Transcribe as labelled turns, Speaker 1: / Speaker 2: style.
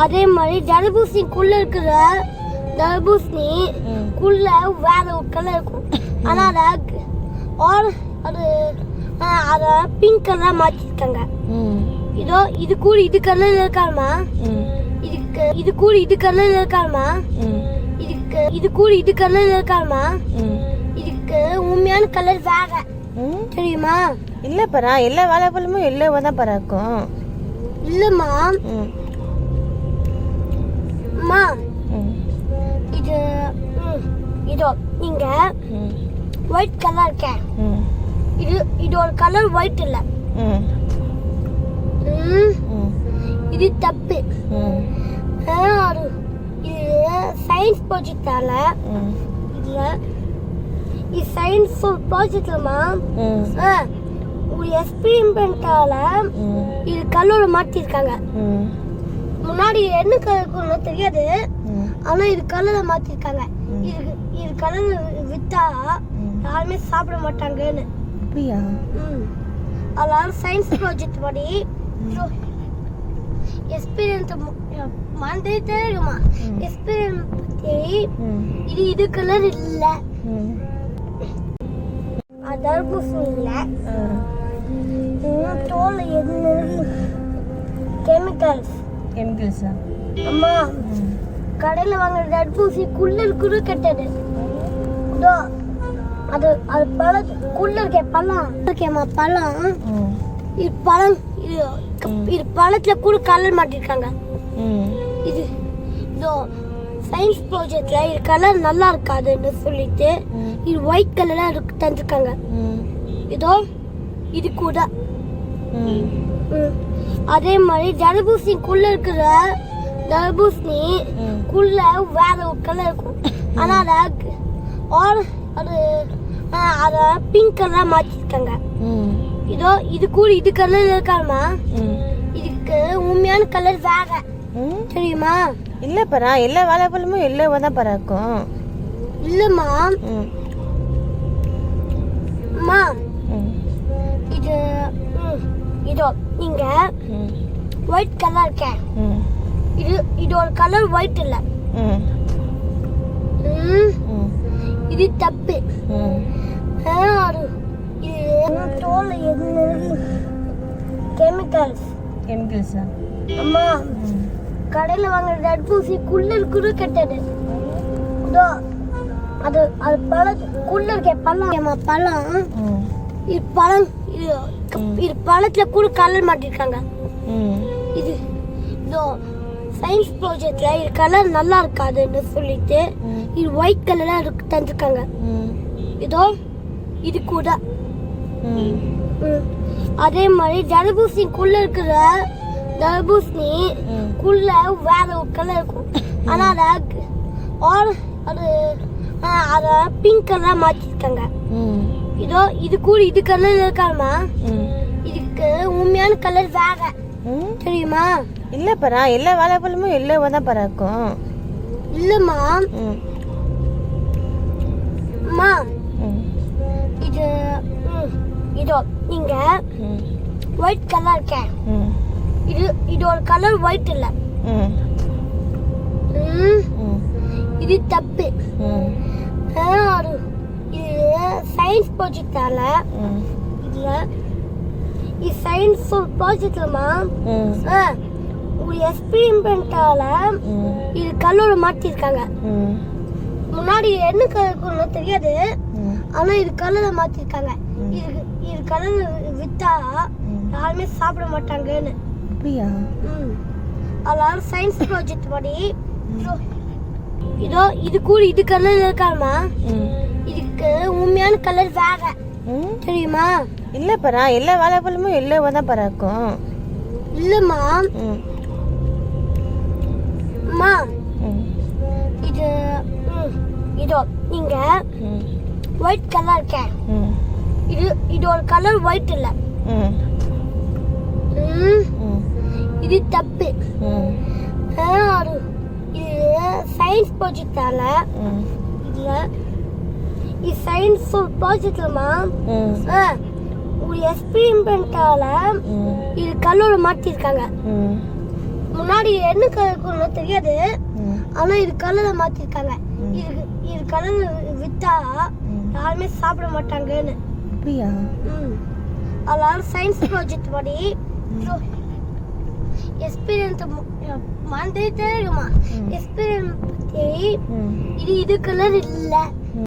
Speaker 1: அதே மாதிரி தர்பூசணிக்குள்ள இருக்கிற தர்பூசணி. குள்ள வேற ஒரு கலர் இருக்கும். ஆனா அத ஆர் அது அத பிங்க் கலரா மாத்திருக்காங்க.
Speaker 2: ம்.
Speaker 1: இதோ இது கூட இது கலர்ல இருக்காருமா? இதுக்கு இது கூட இது கலர்ல இருக்காருமா? இதுக்கு இது கூட இது கலர்ல இருக்காருமா? இதுக்கு உண்மையான கலர் வேற. தெரியுமா?
Speaker 2: இல்லை பரா எல்லா வாழைப்பழமும் எல்லோவாக தான் பரா இருக்கும்.
Speaker 1: இல்லம்மா. அம்மா இது இதோ இங்க
Speaker 2: ம்
Speaker 1: ஒயிட் கலர் இருக்கேன்
Speaker 2: ம்
Speaker 1: இது இதோட கலர் ஒயிட் இல்ல இது தப்பு இது சயின்ஸ் ப்ராஜெக்டால இதுல இது சயின்ஸ் ப்ராஜெக்ட்லமா ஒரு எக்ஸ்பெரிமெண்டால இது கலரை மாத்திருக்காங்க
Speaker 2: ம்
Speaker 1: முன்னாடி என்ன கலர் தெரியாது. ஆனா இது கலரை மாத்திருக்காங்க. இது இது கலர் வித்தா. யாருமே சாப்பிட மாட்டாங்கன்னு.
Speaker 2: அப்படியா.
Speaker 1: அதனால சயின்ஸ் ப்ராஜெக்ட் படி எக்ஸ்பீரியன்ஸ் மறந்தே தெரியுமா. எக்ஸ்பீரியன்ஸ் பத்தி இது இது கலர் இல்ல. தர்பூசணி இல்ல தோல் எது கெமிக்கல்ஸ்
Speaker 2: கெமிக்கல்ஸா
Speaker 1: அம்மா கடையில வாங்குற தர்பூசி குள்ளல் குரு கெட்டது. இதோ அது அது பழம் குள்ள இருக்க பழம். இருக்கேம்மா பழம். இது பழம் இது பழத்துல கூட கலர் மாட்டிருக்காங்க.
Speaker 2: ம்.
Speaker 1: இது இதோ சயின்ஸ் ப்ராஜெக்ட்ல இது கலர் நல்லா இருக்காதுன்னு சொல்லிட்டு. இது ஒயிட் கலர்ல இருக்கு தந்துருக்காங்க. இதோ இது கூட.
Speaker 2: ம்.
Speaker 1: அதே மாதிரி தர்பூசணிக்குள்ள இருக்கிற தர்பூசணி குள்ள வேற ஒரு கலர் இருக்கும். ஆனா அத ஆர் அது அத பிங்க் கலரா மாத்திருக்காங்க.
Speaker 2: ம்.
Speaker 1: இதோ இது கூட இது கலர்ல இருக்காருமா
Speaker 2: ம்.
Speaker 1: இதுக்கு உண்மையான கலர் வேற. தெரியுமா?
Speaker 2: இல்லை பரா எல்லா வாழைப்பழமும் எல்லோவாக தான் பரா இருக்கும்.
Speaker 1: இல்லம்மா. அம்மா இது இதோ. இங்க ஒயிட் கலர் இருக்கேன்.
Speaker 2: ம்.
Speaker 1: இது இதோட கலர் ஒயிட் இல்ல. இது தப்பு. இது தோல் எது கெமிக்கல்ஸ்
Speaker 2: கெமிக்கல்ஸா
Speaker 1: அம்மா கடையில வாங்குற தர்பூசி குள்ளல் குரு கெட்டது. இதோ அது அது பழம் குள்ள இருக்க பழம். பழம். இது பழம் இது இது பழத்துல கூட கலர் மாட்டிருக்காங்க. இது இதோ சயின்ஸ் ப்ராஜெக்ட்ல இது கலர் நல்லா இருக்காதுன்னு சொல்லிட்டு இது ஒயிட் கலர்ல இருக்கு தந்துருக்காங்க. இதோ இது கூட. அதே மாதிரி தர்பூசணிக்குள்ள இருக்கிற தர்பூசணி குள்ள வேற ஒரு கலர் இருக்கும். ஆனா அத அது அத பிங்க் கலரா மாத்திருக்காங்க. இதோ இது கூட இது கலர்ல இருக்காருமா
Speaker 2: ம்.
Speaker 1: இதுக்கு உண்மையான கலர் வேற. தெரியுமா?
Speaker 2: இல்லை பரா எல்லா வாழைப்பழமும் எல்லோவாக தான் பரா இருக்கும்.
Speaker 1: இல்லம்மா. அம்மா இது இதோ இங்க
Speaker 2: ம்.
Speaker 1: ஒயிட் கலர் இருக்கேன்
Speaker 2: ம்.
Speaker 1: இது இதோட கலர் ஒயிட் இல்ல.
Speaker 2: ம்.
Speaker 1: ம்,
Speaker 2: ம்.
Speaker 1: இது தப்பு. சயின்ஸ் ப்ராஜெக்டால இதுல இது சயின்ஸ் ப்ராஜெக்ட்லமா ஒரு எக்ஸ்பெரிமெண்டால இது கலரை மாத்திருக்காங்க. முன்னாடி என்ன கலர் தெரியாது ஆனா இது கலரை மாத்திருக்காங்க. இது இது கலர் வித்தா. யாருமே சாப்பிட மாட்டாங்கன்னு.
Speaker 2: அப்படியா?
Speaker 1: ம். அதனால சயின்ஸ் ப்ராஜெக்ட் படி இதோ- இதோ கூட இது கலர் இருக்காருமா
Speaker 2: ம்.
Speaker 1: இதுக்கு உண்மையான கலர் வேற.
Speaker 2: ம்?
Speaker 1: தெரியுமா?
Speaker 2: இல்லை பரா எல்லா வாழைப்பழமும் எல்லோவாக தான் பரா இருக்கும்.
Speaker 1: இல்லம்மா அம்மா இது இதோ இங்க
Speaker 2: ம்.
Speaker 1: ஒயிட் கலர் இருக்கேன்
Speaker 2: ம்.
Speaker 1: இது இதோட கலர் ஒயிட் இல்ல. இது தப்பு. இது சயின்ஸ் ப்ராஜெக்டால
Speaker 2: ம்.
Speaker 1: இதுல இது சயின்ஸ் ப்ராஜெக்ட்லமா
Speaker 2: ம்
Speaker 1: ஒரு எக்ஸ்பெரிமெண்டால இது கலரை மாத்திருக்காங்க முன்னாடி என்ன கலர் தெரியாது ஆனா இது கலரை மாத்திருக்காங்க. இது இது கலர் வித்தா. யாருமே சாப்பிட மாட்டாங்கன்னு
Speaker 2: அப்படியா
Speaker 1: ம். அதனால சயின்ஸ் ப்ராஜெக்ட் படி எக்ஸ்பீரியன்ஸ் மறந்துட்டே இருக்குமா. எக்ஸ்பீரியன்ஸ் பத்தி இது இது கலர் இல்ல